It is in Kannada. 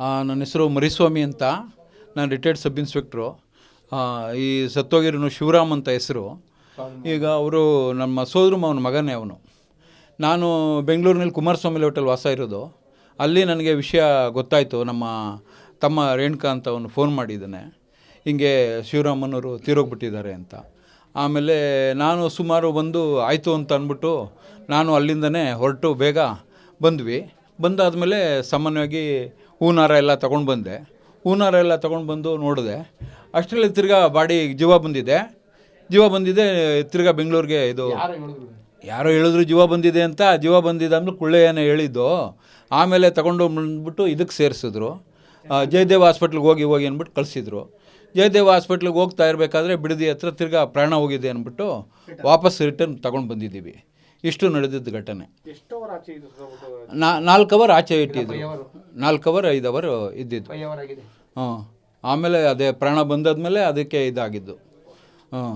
ನನ್ನ ಹೆಸರು ಮರಿಸ್ವಾಮಿ ಅಂತ. ನಾನು ರಿಟೈರ್ಡ್ ಸಬ್ ಇನ್ಸ್ಪೆಕ್ಟ್ರು ಈ ಸತ್ತೋಗಿರೋನು ಶಿವರಾಮ್ ಅಂತ ಹೆಸರು. ಈಗ ಅವರು ನಮ್ಮ ಸೋದರು ಅವನ ಮಗನೇ ಅವನು. ನಾನು ಬೆಂಗಳೂರಿನಲ್ಲಿ ಕುಮಾರಸ್ವಾಮಿ ಹೋಟೆಲ್ ವಾಸ ಇರೋದು. ಅಲ್ಲಿ ನನಗೆ ವಿಷಯ ಗೊತ್ತಾಯಿತು. ನಮ್ಮ ತಮ್ಮ ರೇಣುಕಾ ಅಂತ ಅವನು ಫೋನ್ ಮಾಡಿದ್ದಾನೆ. ಹಿಂಗೆ ಶಿವರಾಮನವರು ತೀರೋಗ್ಬಿಟ್ಟಿದ್ದಾರೆ ಅಂತ. ಆಮೇಲೆ ನಾನು ಸುಮಾರು ಬಂದು ಆಯಿತು ಅಂತ ಅಂದ್ಬಿಟ್ಟು ನಾನು ಅಲ್ಲಿಂದನೇ ಹೊರಟು ಬೇಗ ಬಂದ್ವಿ. ಬಂದಾದಮೇಲೆ ಸಾಮಾನ್ಯವಾಗಿ ಹೂನಾರ ಎಲ್ಲ ತೊಗೊಂಡು ಬಂದೆ. ಹೂನಾರ ಎಲ್ಲ ತೊಗೊಂಡು ಬಂದು ನೋಡಿದೆ. ಅಷ್ಟರಲ್ಲಿ ತಿರ್ಗಾ ಬಾಡಿ ಜೀವ ಬಂದಿದೆ. ಜೀವ ಬಂದಿದೆ ತಿರ್ಗಾ ಬೆಂಗಳೂರಿಗೆ ಇದು ಯಾರೋ ಹೇಳಿದ್ರು? ಜೀವ ಬಂದಿದೆ ಅಂತ ಜೀವ ಬಂದಿದೆ ಅಂದ್ರೆ ಕುಳ್ಳೆಯನ್ನು ಹೇಳಿದ್ದು. ಆಮೇಲೆ ತಗೊಂಡು ಬಂದ್ಬಿಟ್ಟು ಇದಕ್ಕೆ ಸೇರಿಸಿದ್ರು. ಜಯದೇವ್ ಹಾಸ್ಪಿಟ್ಲಿಗೆ ಹೋಗಿ ಹೋಗಿ ಅಂದ್ಬಿಟ್ಟು ಕಳಿಸಿದ್ರು. ಜಯದೇವ ಹಾಸ್ಪಿಟ್ಲಿಗೆ ಹೋಗ್ತಾ ಇರಬೇಕಾದ್ರೆ ಬಿಡದಿ ಹತ್ರ ತಿರ್ಗಾ ಪ್ರಾಣ ಹೋಗಿದೆ ಅಂದ್ಬಿಟ್ಟು ವಾಪಸ್ ರಿಟರ್ನ್ ತಗೊಂಡು ಬಂದಿದ್ದೀವಿ. ಇಷ್ಟು ನಡೆದಿದ್ದ ಘಟನೆ. ನಾಲ್ಕು ಅವರ್ ಆಚೆ ಇಟ್ಟಿದ್ದು ನಾಲ್ಕು ಅವರ್ ಐದು ಅವರ್ ಇದ್ದಿದ್ದು ಹಾಂ ಆಮೇಲೆ ಅದೇ ಪ್ರಾಣ ಬಂದಾದ್ಮೇಲೆ ಅದಕ್ಕೆ ಇದಾಗಿದ್ದು. ಹಾಂ